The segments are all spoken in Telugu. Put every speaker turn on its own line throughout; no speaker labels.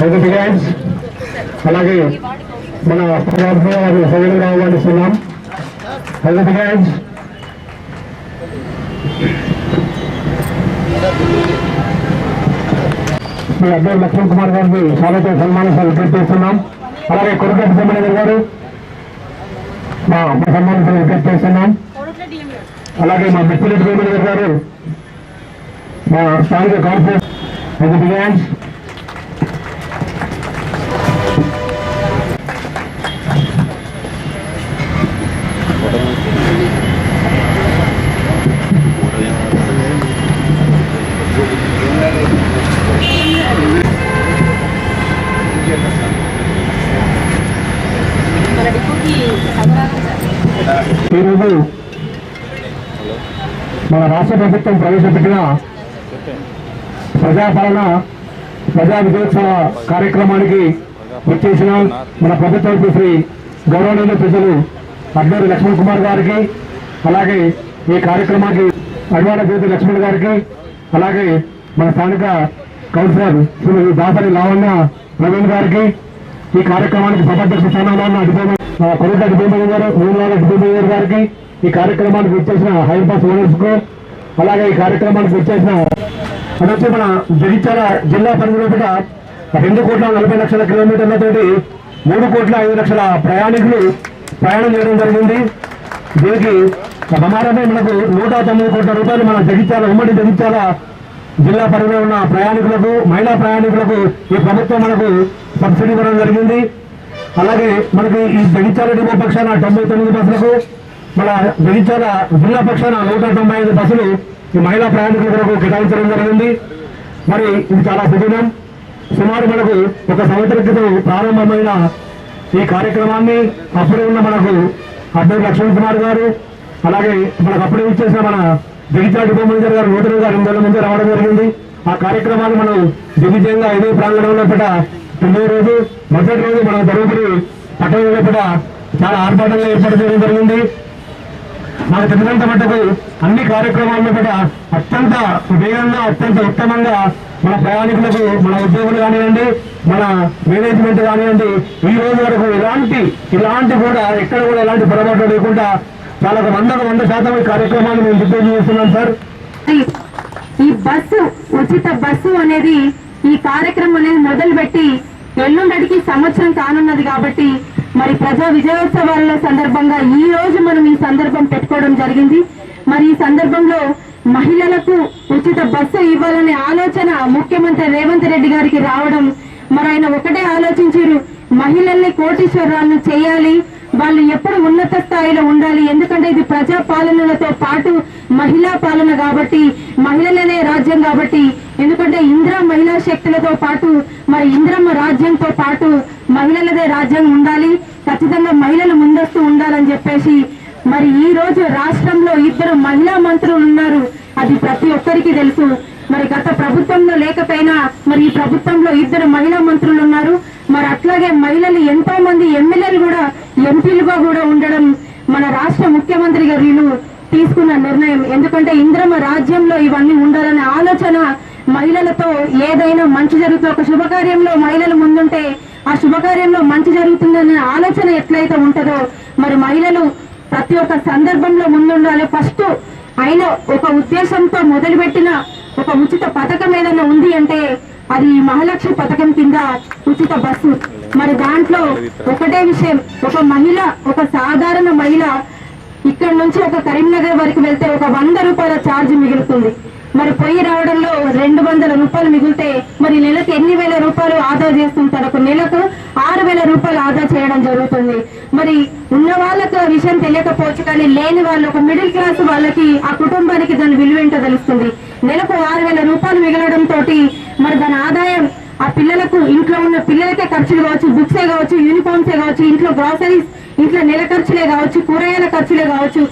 ప్రజలను ఆహ్వానిస్తున్నాం ఒకటి గ్యాన్స్ అలాగే మన ప్రజలను ఆహ్వానిస్తున్నాం ఒకటి గ్యాన్స్ మీ అబ్బాయి లక్ష్మణ్ కుమార్ గారిని స్వాగత సన్మానం సెలబ్రేట్ చేస్తున్నాం. అలాగే కొరకటి సమ్మేళన గారు మా సన్మానం సెలబ్రేట్ చేస్తున్నాం. అలాగే మా మిత్రులు ప్రేమల గారు మా స్థానిక కార్పొరేట్ ఈరోజు మన రాష్ట్ర ప్రభుత్వం ప్రవేశపెట్టిన ప్రజాపాలన ప్రజా విజయోత్సవ కార్యక్రమానికి వచ్చేసిన మన ప్రభుత్వ శ్రీ గౌరవనీయ ప్రజలు అడ్డూరి లక్ష్మణ్ కుమార్ గారికి అలాగే ఈ కార్యక్రమానికి అడ్వాడ జ్యోతి లక్ష్మణ్ గారికి అలాగే మన స్థానిక కౌన్సిలర్ శ్రీమతి దాసరి లావణ్య ప్రవీణ్ గారికి ఈ కార్యక్రమానికి సభాధ్యక్ష స్థానంలో ఉన్న అడిపోయి కొరట అడిపోయి గారు భూమిలాల అడిపోయి గారికి ఈ కార్యక్రమానికి వచ్చేసిన హైపాస్ ఓనర్స్కు అలాగే ఈ కార్యక్రమానికి వచ్చేసిన అది వచ్చి మన జగిత్యాల జిల్లా పరిధిలో కూడా రెండు కోట్ల నలభై లక్షల కిలోమీటర్లతోటి మూడు కోట్ల ఐదు లక్షల ప్రయాణికులు ప్రయాణం చేయడం జరిగింది. దీనికి సమారమే మనకు నూట తొమ్మిది కోట్ల రూపాయలు మన జగిత్యాల ఉమ్మడి జగిత్యాల జిల్లా పరిధిలో ఉన్న ప్రయాణికులకు మహిళా ప్రయాణికులకు ఈ ప్రభుత్వం మనకు సబ్సిడీ ఇవ్వడం జరిగింది. అలాగే మనకి ఈ జగిత్యాల డిపో పక్షాన తొంభై తొమ్మిది బస్సులకు మన జగిత్యాల జిల్లా పక్షాన నూట తొంభై ఐదు బస్సులు ఈ మహిళా ప్రయాణికుల కొరకు కేటాయించడం జరిగింది. మరి ఇది చాలా సుదినం సుమారు మనకు ఒక సంవత్సర క్రితం ప్రారంభమైన ఈ కార్యక్రమాన్ని అప్పుడే ఉన్న మనకు అబ్బాయి లక్ష్మణ్ కుమార్ గారు అలాగే మనకు అప్పుడే ఇచ్చేసిన మన జగిత్యాల డిపో మేనేజర్ గారు నూతనంగా రెండు నెలల ముందే రావడం జరిగింది. ఆ కార్యక్రమాన్ని మనం దిగ్విజయంగా ఇదే ప్రాంగణంలో పెట్ట తొమ్మిది రోజు మొదటి రోజు మన ధర్మపురి పట్టణంలో కూడా చాలా ఆర్భాటంగా ఏర్పాటు చేయడం జరిగింది. మన తెలిసినంత మటుకు అన్ని కార్యక్రమాల్లో కూడా అత్యంత వేగంగా అత్యంత ఉత్తమంగా మన ప్రయాణికులకు మన ఉద్యోగులు కానివ్వండి మన మేనేజ్మెంట్ కానివ్వండి ఈ రోజు వరకు ఇలాంటి ఇలాంటి కూడా ఎక్కడ కూడా ఎలాంటి పొరపాటు లేకుండా చాలా వందకు వంద శాతం ఈ కార్యక్రమాన్ని మేము సిద్ధం చేస్తున్నాం సార్
ఈ బస్సు ఉచిత బస్సు అనేది ఈ కార్యక్రమం అనేది మొదలుపెట్టి ఎల్లుండటికి సంవత్సరం కానున్నది కాబట్టి మరి ప్రజా విజయోత్సవాల సందర్భంగా ఈ రోజు మనం ఈ సందర్భం పెట్టుకోవడం జరిగింది. మరి ఈ సందర్భంలో మహిళలకు ఉచిత బస్సు ఇవ్వాలనే ఆలోచన ముఖ్యమంత్రి రేవంత్ రెడ్డి గారికి రావడం మరి ఆయన ఒకటే ఆలోచించారు మహిళల్ని కోటీశ్వరాలను చేయాలి వాళ్ళు ఎప్పుడు ఉన్నత స్థాయిలో ఉండాలి ఎందుకంటే ఇది ప్రజా పాలనలతో పాటు మహిళా పాలన కాబట్టి మహిళలనే రాజ్యం కాబట్టి ఎందుకంటే ఇంద్ర మహిళా శక్తులతో పాటు మరి ఇంద్రమ్మ రాజ్యంతో పాటు మహిళలదే రాజ్యం ఉండాలి. ఖచ్చితంగా మహిళలు ముందస్తు ఉండాలని చెప్పేసి మరి ఈ రోజు రాష్ట్రంలో ఇద్దరు మహిళా మంత్రులు ఉన్నారు. అది ప్రతి ఒక్కరికి తెలుసు. మరి గత ప్రభుత్వంలో లేకపోయినా మరి ఈ ప్రభుత్వంలో ఇద్దరు మహిళా మంత్రులు ఉన్నారు. మరి అట్లాగే మహిళలు ఎంతో మంది ఎమ్మెల్యేలు కూడా ఎంపీలుగా కూడా ఉండడం మన రాష్ట్ర ముఖ్యమంత్రి గారు తీసుకున్న నిర్ణయం. ఎందుకంటే ఇంద్రమ రాజ్యంలో ఇవన్నీ ఉండాలనే ఆలోచన మహిళలతో ఏదైనా మంచి జరుగుతుంది ఒక శుభకార్యంలో మహిళలు ముందుంటే ఆ శుభకార్యంలో మంచి జరుగుతుందనే ఆలోచన ఎట్లయితే ఉంటుందో మరి మహిళలు ప్రతి ఒక్క సందర్భంలో ముందుండాలి. ఫస్ట్ ఆయన ఒక ఉద్దేశంతో మొదలుపెట్టిన ఒక ఉచిత పథకం ఏదైనా ఉంది అంటే అది మహాలక్ష్మి పథకం కింద ఉచిత బస్సు. మరి దాంట్లో ఒకటే విషయం ఒక మహిళ ఒక సాధారణ మహిళ ఇక్కడ నుంచి ఒక కరీంనగర్ వరకు వెళ్తే ఒక వంద రూపాయల ఛార్జ్ మిగులుతుంది. మరి పొయ్యి రావడంలో రెండు వందల రూపాయలు మిగిలితే మరి నెలకు ఎన్ని వేల రూపాయలు ఆదా చేస్తుంటారు? ఒక నెలకు ఆరు వేల రూపాయలు ఆదా చేయడం జరుగుతుంది. మరి ఉన్న వాళ్ళకు ఆ విషయం తెలియకపోవచ్చు కానీ లేని వాళ్ళు ఒక మిడిల్ క్లాస్ వాళ్ళకి ఆ కుటుంబానికి దాని విలువేంటో తెలుస్తుంది. నెలకు ఆరు వేల రూపాయలు మిగలడం తోటి మరి దాని ఆదాయం ఆ పిల్లలకు ఇంట్లో ఉన్న పిల్లలకే ఖర్చులు కావచ్చు బుక్సే కావచ్చు యూనిఫామ్సే కావచ్చు ఇంట్లో గ్రాసరీస్ ఇంట్లో నెల ఖర్చులే కావచ్చు కూరగాయల ఖర్చులే కావచ్చు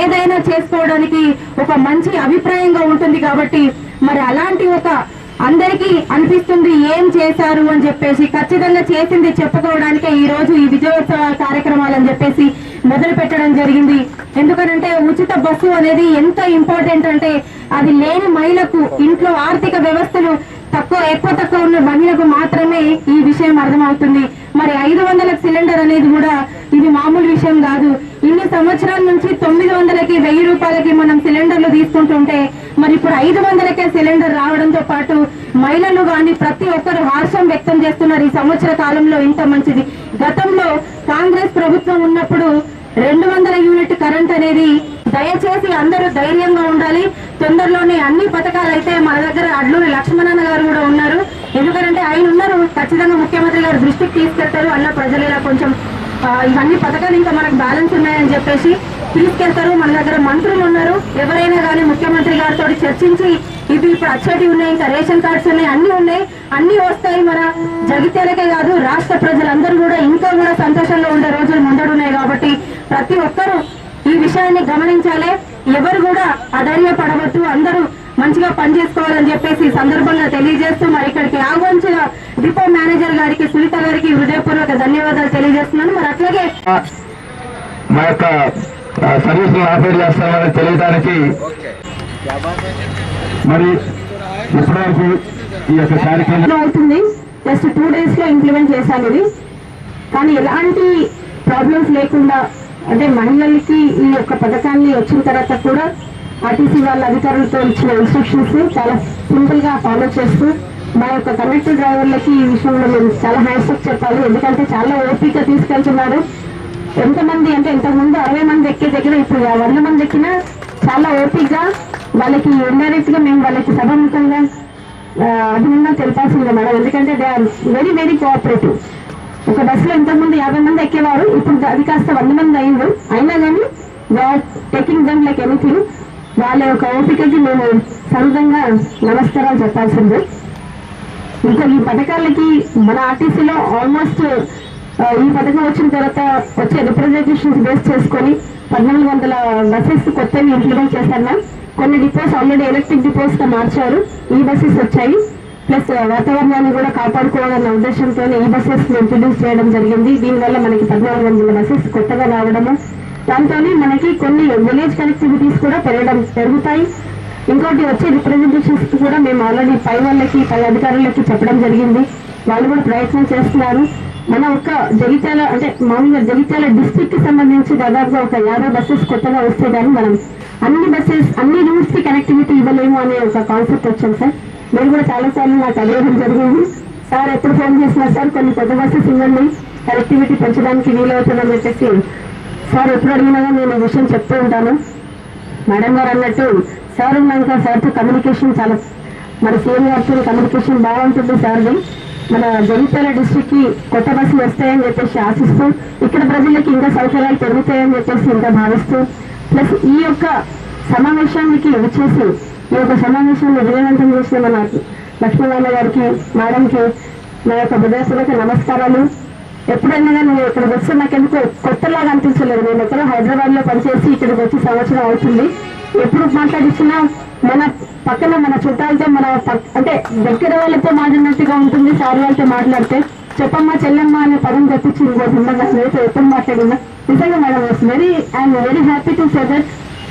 ఏదైనా చేసుకోవడానికి ఒక మంచి అభిప్రాయంగా ఉంటుంది కాబట్టి మరి అలాంటి ఒక అందరికీ అనిపిస్తుంది ఏం చేశారు అని చెప్పేసి ఖచ్చితంగా చేసింది చెప్పుకోవడానికే ఈ రోజు ఈ విజయోత్సవ కార్యక్రమాలు అని చెప్పేసి మొదలు పెట్టడం జరిగింది. ఎందుకనంటే ఉచిత బస్సు అనేది ఎంత ఇంపార్టెంట్ అంటే అది లేని మహిళకు ఇంట్లో ఆర్థిక వ్యవస్థలు
తక్కువ ఎక్కువ తక్కువ ఉన్న మహిళకు మాత్రమే ఈ విషయం అర్థమవుతుంది. మరి ఐదు వందల సిలిండర్ అనేది కూడా ఇది మామూలు విషయం కాదు. ఇన్ని సంవత్సరాల నుంచి తొమ్మిది వందలకి వెయ్యి రూపాయలకి మనం సిలిండర్లు తీసుకుంటుంటే మరి ఇప్పుడు ఐదు వందలకే సిలిండర్ రావడంతో పాటు మహిళలు కానీ ప్రతి ఒక్కరు హర్షం వ్యక్తం చేస్తున్నారు ఈ సంవత్సర కాలంలో ఇంత మంచిది. గతంలో కాంగ్రెస్ ప్రభుత్వం ఉన్నప్పుడు రెండు వందల యూనిట్ కరెంట్ అనేది దయచేసి అందరూ ధైర్యంగా ఉండాలి. తొందరలోనే అన్ని పథకాలు అయితే మన దగ్గర అడ్లూరి లక్ష్మణన్న గారు కూడా ఉన్నారు. ఎందుకంటే ఆయన ఉన్నారు. ఖచ్చితంగా ముఖ్యమంత్రి గారు దృష్టికి తీసుకెళ్తారు. అన్న ప్రజలు ఇలా కొంచెం ఇవన్నీ పథకాలు ఇంకా మనకు బ్యాలెన్స్ ఉన్నాయని చెప్పేసి తీసుకెళ్తారు. మన దగ్గర మంత్రులు ఉన్నారు. ఎవరైనా కానీ ముఖ్యమంత్రి గారితో చర్చించి ఇవి ఇప్పుడు అచ్చటి ఉన్నాయి ఇంకా రేషన్ కార్డ్స్ ఉన్నాయి అన్ని ఉన్నాయి. అన్ని వస్తాయి మన జగిత్యాలకే కాదు రాష్ట్ర ప్రజలందరూ కూడా ఇంకా కూడా సంతోషంగా ఉండే రోజులు ముందడున్నాయి కాబట్టి ప్రతి ఒక్కరూ ఈ విషయాన్ని గమనించాలి. ఎవరు కూడా అధైర్యపడవద్దు. అందరూ మంచిగా పనిచేసుకోవాలని చెప్పేసి ఈ సందర్భంగా తెలియజేస్తూ మరి ఇక్కడికి ఆహ్వానించిన డిపో మేనేజర్ గారికి సునీత గారికి హృదయపూర్వక ధన్యవాదాలు తెలియజేస్తున్నాను. మరి అట్లాగే
మా యొక్క ఆపరేట్ చేస్తామని తెలియడానికి మరి ఇప్పటివరకు ఈ యొక్క కార్యక్రమం
అవుతుంది. జస్ట్ టూ డేస్లో ఇంప్లిమెంట్ చేశాను ఇది. కానీ ఎలాంటి ప్రాబ్లమ్స్ లేకుండా అంటే మహిళలకి ఈ యొక్క పథకాన్ని వచ్చిన తర్వాత కూడా ఆర్టీసీ వాళ్ళ అధికారులతో ఇచ్చిన ఇన్స్ట్రక్షన్స్ చాలా సింపుల్గా ఫాలో చేస్తూ మా యొక్క కండక్టర్ డ్రైవర్లకి ఈ విషయంలో మేము చాలా హ్యాండ్స్ చెప్పాలి. ఎందుకంటే చాలా ఓపిక తీసుకెళ్తున్నారు. ఎంతమంది అంటే ఇంతకుముందు అరవై మంది ఎక్కే దగ్గర ఇప్పుడు వంద మంది ఎక్కినా చాలా ఓపికగా వాళ్ళకి ఇండైరెక్ట్గా మేము వాళ్ళకి సభాముఖంగా అభినందన తెలిపాల్సిందే మేడం. ఎందుకంటే they are very very cooperative ఒక బస్సులో ఇంతకుముందు యాభై మంది ఎక్కేవారు. ఇప్పుడు అది కాస్త వంద మంది అయింది. అయినా కానీ టేకింగ్ దమ్ లైక్ ఎనీథింగ్ వాళ్ళ యొక్క ఓపికకి మేము సొంతంగా నమస్కారాలు చెప్పాల్సిందే. ఇంకా ఈ పథకాలకి మన ఆర్టీసీలో ఆల్మోస్ట్ ఈ పథకం వచ్చిన తర్వాత వచ్చే రిప్రజెంటేషన్స్ బేస్ చేసుకొని పద్నాలుగు వందల బస్సెస్ కొత్తవి ఇంప్లిమెంట్ చేశారు కొన్ని డిపోస్ ఆల్రెడీ ఎలక్ట్రిక్ డిపోస్గా మార్చారు. ఈ బస్సెస్ వచ్చాయి. ప్లస్ వాతావరణాన్ని కూడా కాపాడుకోవాలన్న ఉద్దేశంతో ఈ బస్సెస్ ఇంట్రడ్యూస్ చేయడం జరిగింది. దీనివల్ల మనకి పద్నాలుగు వందల బస్సెస్ కొత్తగా రావడము దాంతోనే మనకి కొన్ని విలేజ్ కనెక్టివిటీస్ కూడా పెరగడం పెరుగుతాయి ఇంకోటి వచ్చే రిప్రజెంటేషన్స్ కూడా మేము ఆల్రెడీ పై వాళ్ళకి పై అధికారులకి చెప్పడం జరిగింది. వాళ్ళు కూడా ప్రయత్నం చేస్తున్నారు. మన ఒక్క జగిత్యాల అంటే మామూలుగా జగిత్యాల డిస్టిక్కి సంబంధించి దాదాపుగా ఒక యాభై బస్సెస్ కొత్తగా వస్తే కానీ మనం అన్ని బస్సెస్ అన్ని రూట్స్కి కనెక్టివిటీ ఇవ్వలేము అనే ఒక కాన్సెప్ట్ వచ్చాం సార్. మీరు కూడా చాలా సార్లు నాకు అడగడం జరిగింది. సార్ ఎప్పుడు ఫోన్ చేసినా సార్ కొన్ని కొత్త బస్సెస్ ఇవ్వండి. కనెక్టివిటీ పెంచడానికి వీలవుతుందని చెప్పేసి సార్ ఎప్పుడు అడిగినా నేను ఈ విషయం చెప్తూ ఉంటాను. మేడం గారు అన్నట్టు సార్ ఉన్నాక సార్తో కమ్యూనికేషన్ చాలా మన సీఎం గారితో కమ్యూనికేషన్ బాగుంటుంది సార్ది మన జగిత్యాల డిస్టిక్కి కొత్త బస్సులు వస్తాయని చెప్పేసి ఆశిస్తూ ఇక్కడ ప్రజలకి ఇంకా సౌకర్యాలు పెరుగుతాయని చెప్పేసి ఇంకా భావిస్తూ ప్లస్ ఈ యొక్క సమావేశానికి వచ్చేసి ఈ యొక్క సమావేశాన్ని విజయవంతం చేసిన మన లక్ష్మీనారాయణ గారికి మేడంకి నా యొక్క హృదయపూర్వక నమస్కారాలు. ఎప్పుడైనా కానీ నేను ఇక్కడికి వస్తే నాకు ఎందుకు కొత్తలాగా అనిపించలేదు. నేను ఎక్కడ హైదరాబాద్లో పనిచేసి ఇక్కడికి వచ్చి సంవత్సరం అవుతుంది. ఎప్పుడు మాట్లాడించినా మన పక్కన మన చుట్టాలతో మన అంటే దగ్గర వాళ్ళతో మాట్లాడినట్టుగా ఉంటుంది. సార్ వాళ్ళతో మాట్లాడితే చెప్పమ్మా చెల్లమ్మ అనే పదం తెప్పించింది ఇంకోటి ఉండగా నేనైతే ఎప్పుడు మాట్లాడినా. నిజంగా madam very I'm very happy to say that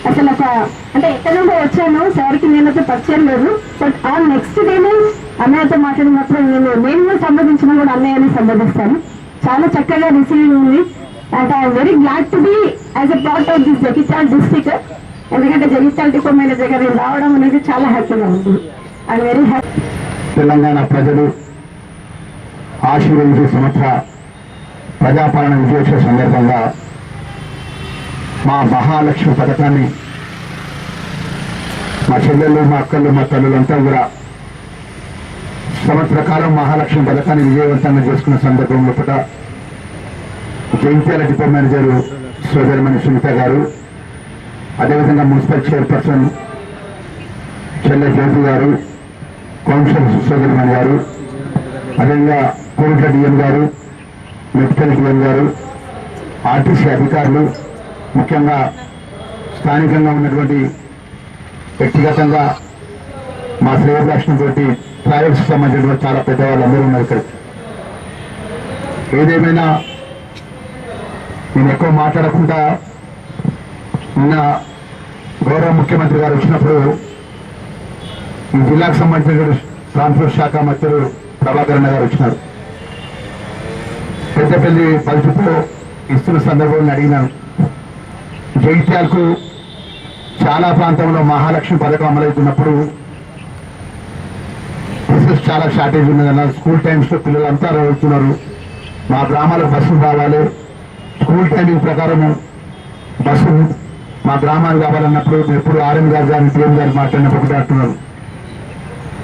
అసలు ఒక అంటే ఎక్కడ నుండి వచ్చాను. సార్కి నేనైతే పరిచయం లేదు. బట్ ఆ నెక్స్ట్ డేనే అన్నయ్యతో మాట్లాడినప్పుడు నేను నేను సంబంధించిన కూడా అన్నయ్యని సంబంధిస్తాను. చాలా చక్కగా రిసీవ్ ఉంది. And I'm very glad to be as a part of this Jagtial district ఎందుకంటే జగిత్యాల డిపో మేనేజర్ దగ్గర రావడం అనేది చాలా హ్యాపీగా ఉంది. ఐఎమ్ వెరీ హ్యాపీ
తెలంగాణ ప్రజలు ఆశీర్వదించే సంవత్సర ప్రజాపాలన విజయోత్సవ సందర్భంగా మా మహాలక్ష్మి పథకాన్ని మా చెల్లెళ్ళు మా అక్కలు మా తల్లులంతా కూడా సంవత్సర కాలం మహాలక్ష్మి పథకాన్ని విజయవంతంగా చేసుకున్న సందర్భంలో పూట జైత్యాల డిపో మేనేజర్ సోదరిమణి సునీత గారు అదేవిధంగా మున్సిపల్ చైర్పర్సన్ చెల్లె జ్యోతి గారు కౌన్సిలర్ సోదరిమణి గారు అదేవిధంగా కోవిడ్ల డిఎం గారు మెడికల్ డిఎం గారు ఆర్టీసీ అధికారులు ముఖ్యంగా స్థానికంగా ఉన్నటువంటి వ్యక్తిగతంగా మా శ్రేయభిలాషణ తోటి ప్రైవేట్ సంబంధించినటువంటి చాలా పెద్దవాళ్ళు అందరూ ఉన్నారు ఇక్కడ. ఏదేమైనా నేను ఎక్కువ మాట్లాడకుండా నిన్న గౌరవ ముఖ్యమంత్రి గారు వచ్చినప్పుడు ఈ జిల్లాకు సంబంధించిన ట్రాన్స్పోర్ట్ శాఖ మంత్రులు ప్రభాకర్ గారు వచ్చినారు. పెద్దపల్లి బల్సుతో ఇస్తున్న సందర్భంలో అడిగినాను. జగిత్యాలకు చాలా ప్రాంతంలో మహాలక్ష్మి పథకం అమలవుతున్నప్పుడు బస్సెస్ చాలా షార్టేజ్ ఉన్నదన్న స్కూల్ టైమ్స్లో పిల్లలు పిల్లలంతా వెళ్తున్నారు మా గ్రామాలకు బస్సులు రావాలి. స్కూల్ టైమింగ్ ప్రకారం బస్సు మా గ్రామానికి కావాలన్నప్పుడు ఎప్పుడు ఆర్ఎం గారు కానీ టీఎం గారు మాట్లాడినప్పుడు ఒకటే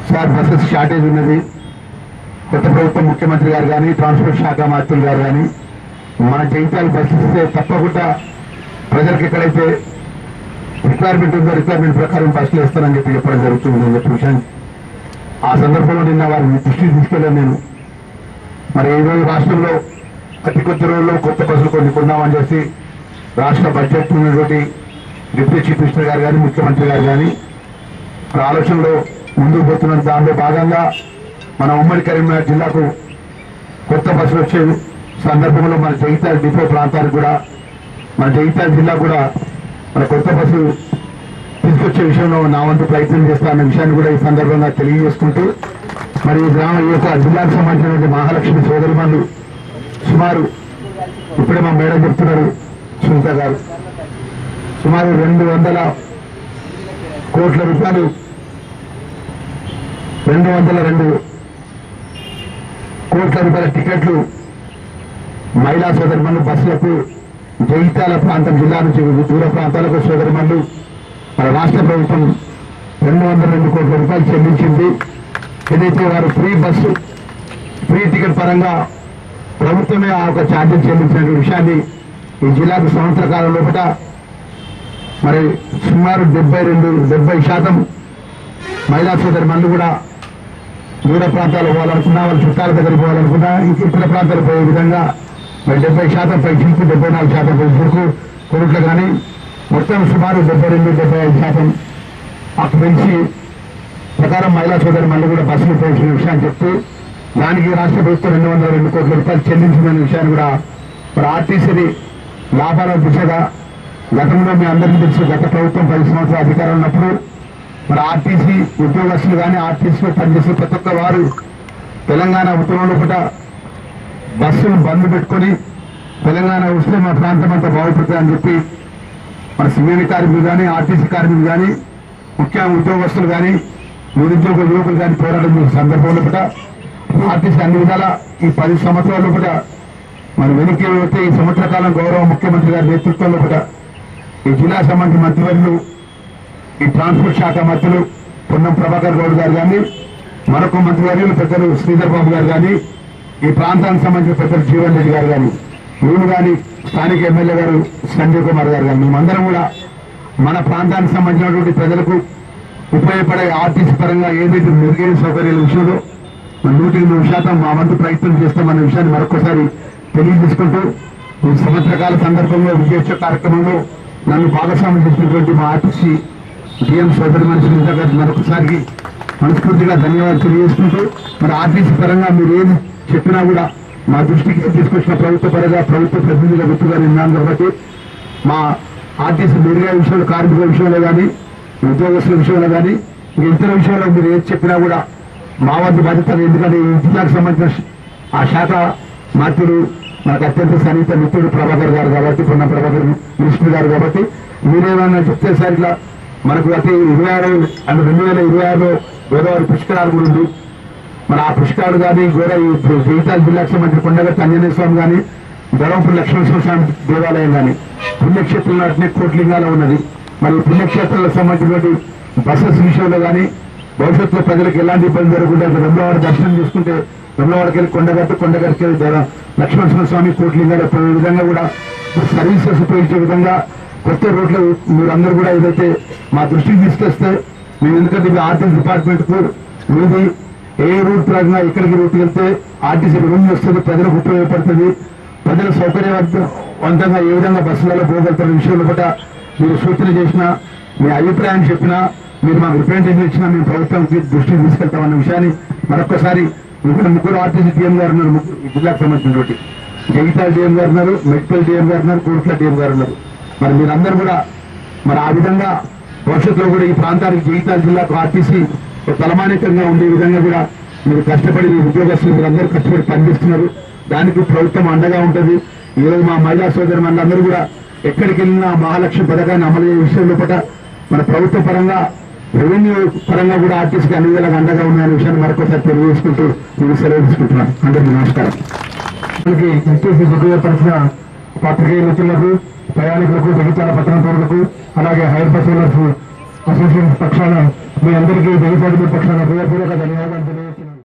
సార్ బస్సెస్ షార్టేజ్ ఉన్నది. కొత్త ప్రభుత్వం ముఖ్యమంత్రి గారు కానీ ట్రాన్స్పోర్ట్ శాఖ మంత్రులు గారు కానీ మన జీవితాలు బస్సు ఇస్తే తప్పకుండా ప్రజలకు ఎక్కడైతే రిక్వైర్మెంట్ ఉందో రిక్వైర్మెంట్ ప్రకారం బస్సులు ఇస్తానని చెప్పి చెప్పడం జరుగుతుంది. అని చెప్పి విషయాన్ని ఆ సందర్భంలో నిన్న వారిని దృష్టికి తీసుకెళ్ళాను నేను. మరి ఈరోజు రోజు రాష్ట్రంలో అతి కొద్ది రోజుల్లో కొత్త బస్సులు కొన్ని కొందామని రాష్ట్ర బడ్జెట్ ఉన్నటువంటి డిప్యూటీ చీఫ్ మినిస్టర్ గారు కానీ ముఖ్యమంత్రి గారు కానీ మన ఆలోచనలో ముందుకు పోతున్న దానిలో భాగంగా మన ఉమ్మడి కరీంనగర్ జిల్లాకు కొత్త బస్సులు వచ్చే సందర్భంలో మన జగిత్యాల డిపో ప్రాంతానికి కూడా మన జగిత్యాల జిల్లా కూడా మన కొత్త బస్సులు తీసుకొచ్చే విషయంలో నా వంతు ప్రయత్నం చేస్తానన్న విషయాన్ని కూడా ఈ సందర్భంగా తెలియజేసుకుంటూ మరి ఈ గ్రామ ఈ యొక్క జిల్లాకు సంబంధించినటువంటి మహాలక్ష్మి సోదరిమణులు సుమారు ఇప్పుడే మా మేడం చెప్తున్నారు సునీత గారు. సుమారు రెండు వందల కోట్ల రూపాయలు. రెండు వందల రెండు కోట్ల రూపాయల టికెట్లు మహిళా సోదరిమణులు బస్సులకు జగిత్యాల ప్రాంతం జిల్లా నుంచి దూర ప్రాంతాలకు సోదరిమణులు మన రాష్ట్ర ప్రభుత్వం రెండు వందల రెండు కోట్ల రూపాయలు చెల్లించింది. ఏదైతే వారు ఫ్రీ బస్సు ఫ్రీ టికెట్ పరంగా ప్రభుత్వమే ఆ యొక్క ఛార్జీలు చెల్లించినటువంటి విషయాన్ని ఈ జిల్లాకు సంవత్సర కాలం లోపల మరి సుమారు డెబ్బై రెండు డెబ్బై శాతం మహిళా సోదరి మనులు కూడా దూర ప్రాంతాలు పోవాలనుకున్నా వాళ్ళ చుట్టాల దగ్గర పోవాలనుకున్నా ఇంక ఇతర ప్రాంతాలు పోయే విధంగా మరి డెబ్బై శాతం పై చిరుకు డెబ్బై నాలుగు శాతం పై చిరుకు కొనుట్లు కానీ మొత్తం సుమారు డెబ్బై రెండు డెబ్బై ఐదు శాతం అక్కడ నుంచి ప్రకారం మహిళా సోదరి మళ్ళీ కూడా బస్సులు పెంచిన విషయాన్ని చెప్తూ దానికి రాష్ట్ర ప్రభుత్వం రెండు వందల రెండు కోట్ల రూపాయలు చెల్లించిందనే విషయాన్ని కూడా మరి ఆర్టీసీని లాభాల దిశగా గతంలో మీ అందరికీ తెలుసు గత ప్రభుత్వం పది సంవత్సరాల అధికారం ఉన్నప్పుడు మరి ఆర్టీసీ ఉద్యోగస్తులు కానీ ఆర్టీసీలో పనిచేసే ప్రతి ఒక్క వారు తెలంగాణ ఉత్తరంలో కూడా బస్సులు బంద్ పెట్టుకొని తెలంగాణ వస్తే మా ప్రాంతం అంతా బాగుపడుతుంది అని చెప్పి మన సిమెంట్ కార్మికులు కానీ ఆర్టీసీ కార్మికులు కానీ ముఖ్య ఉద్యోగస్తులు కానీ నిరుద్యోగ యువకులు కానీ పోరాటం చేసే సందర్భంలో కూడా ఆర్టీసీ అన్ని విధాల ఈ పది సంవత్సరాలు కూడా మన వెనక్కి వెళ్తే ఈ సంవత్సర కాలం గౌరవ ముఖ్యమంత్రి గారి నేతృత్వంలో కూడా ఈ జిల్లా సంబంధించిన మంత్రివర్యులు ఈ ట్రాన్స్పోర్ట్ శాఖ మంత్రులు పొన్నం ప్రభాకర్ గౌడ్ గారు కానీ మరొక మంత్రివర్యులు పెద్దలు శ్రీధర్ బాబు గారు కానీ ఈ ప్రాంతానికి సంబంధించిన పెద్దలు జీవన్ రెడ్డి గారు కానీ మేము కానీ స్థానిక ఎమ్మెల్యే గారు సంజయ్ కుమార్ గారు కానీ మేమందరం కూడా మన ప్రాంతానికి సంబంధించినటువంటి ప్రజలకు ఉపయోగపడే ఆర్టీసీ పరంగా ఏదైతే మెరుగైన సౌకర్యాలు విషయంలో మన ఎనిమిది శాతం మా వంతు ప్రయత్నం చేస్తామన్న విషయాన్ని మరొకసారి తెలియజేసుకుంటూ ఈ సంవత్సరకాల సందర్భంలో విజయోత్సవ కార్యక్రమంలో నన్ను భాగస్వామ్యం చేసినటువంటి మా ఆర్టీసీ డిఎం సోదరి మనిషి గారికి మరొకసారి మనస్ఫూర్తిగా ధన్యవాదాలు తెలియజేసుకుంటూ మరి ఆర్టీసీ పరంగా మీరు ఏది చెప్పినా కూడా మా దృష్టికి తీసుకొచ్చిన ప్రభుత్వ పరంగా ప్రభుత్వ ప్రతినిధుల గుర్తుగా నిన్నాను కాబట్టి మా ఆర్టీసీ మెరుగైన విషయంలో కార్మికుల విషయంలో కానీ ఉద్యోగస్తుల విషయంలో కానీ ఇంకా ఇతర విషయంలో మీరు ఏది చెప్పినా కూడా మా వద్ద బాధ్యత ఎందుకంటే ఈ జిల్లాకు సంబంధించిన ఆ శాఖ మంత్రులు మనకు అత్యంత సన్నిహిత మిత్రుడు ప్రభాకర్ గారు కాబట్టి పొన్న ప్రభాకర్ మినిస్టర్ గారు కాబట్టి మీరేమన్నా చెప్తే సార్ ఇట్లా మనకు అతి ఇరవై ఆరు అంటే రెండు వేల ఇరవై ఆరులో గోదావరి పుష్కరాలు కూడా ఉంది. మరి ఆ పుష్కరాలు కానీ గోదావరి జీవితాల జిల్లాకు సంబంధించిన కొండగట్టు ఆంజనేయ స్వామి కానీ ధర్మపురి లక్ష్మణ స్వామి దేవాలయం కానీ పుణ్యక్షేత్రంలో అట్నే కోట్లింగాలో ఉన్నది మరి పుణ్యక్షేత్రాలకు సంబంధించినటువంటి బసెస్ విషయంలో కానీ భవిష్యత్తులో ప్రజలకు ఎలాంటి ఇబ్బంది జరగకుండా వెమ్లవాడ దర్శనం చేసుకుంటే వెమ్లవాడకి వెళ్ళి కొండగట్టు కొండగట్టుకి వెళ్ళి లక్ష్మణ స్వామి కోట్లింగాలు విధంగా కూడా సర్వీసెస్ ఉపయోగించే విధంగా కొత్త రోడ్లు మీరందరూ కూడా ఏదైతే మా దృష్టికి తీసుకొస్తే మేము ఎందుకంటే ఇది ఆర్టీసీ డిపార్ట్మెంట్కు మీది ఏ రూట్ ప్రకారంగా ఎక్కడికి రూట్ వెళ్తే ఆర్టీసీ రూమ్ వస్తుంది ప్రజలకు ఉపయోగపడుతుంది ప్రజల సౌకర్యవంతంగా ఏ విధంగా బస్సులలో పోగలుగుతున్న విషయంలో కూడా మీరు సూచన చేసినా మీ అభిప్రాయాన్ని చెప్పినా మీరు మాకు రిప్రజెంటేషన్ ఇచ్చినా మేము ప్రభుత్వంకి దృష్టికి తీసుకెళ్తామన్న విషయాన్ని మరొకసారి ఇక్కడ ముగ్గురు ఆర్టీసీ డిఎం గారు ఉన్నారు. జిల్లాకు సంబంధించినటువంటి జగితాల డిఎం గారు ఉన్నారు మెడికల్ డిఎం గారు ఉన్నారు కోట్ల డిఎం గారు ఉన్నారు. మరి మీరందరూ కూడా మరి ఆ విధంగా భవిష్యత్తులో కూడా ఈ ప్రాంతానికి జగితాల జిల్లాకు ఆర్టీసీ తలమానికంగా ఉండే విధంగా కూడా మీరు కష్టపడి మీ ఉద్యోగస్తులు మీరు అందరూ కష్టపడి పనిచేస్తున్నారు. దానికి ప్రభుత్వం అండగా ఉంటుంది. ఈ రోజు మా మహిళా సోదరు మనందరూ కూడా ఎక్కడికి వెళ్ళినా మహాలక్ష్మి పథకాన్ని అమలు చేసే విషయంలో పట మన ప్రభుత్వ పరంగా రెవెన్యూ పరంగా కూడా ఆర్టీసీకి అన్ని విధాలుగా అండగా ఉన్న విషయాన్ని మరొకసారి తెలియజేసుకుంటూ నేను సెలవు తీసుకుంటున్నాను అందరికీ నమస్కారం. మనకి ఎస్టీసీ ఉపయోగపరిచిన పాత్రికేయ మిత్రులకు ప్రయాణికులకు జగిత్యాల పట్టణ పౌరులకు అలాగే హైర్ బస్ అసోసియేషన్ పక్షాన మీ అందరికీ జగిత్యాల పక్షాన హృదయపూర్వక ధన్యవాదాలు తెలియజేస్తున్నాను.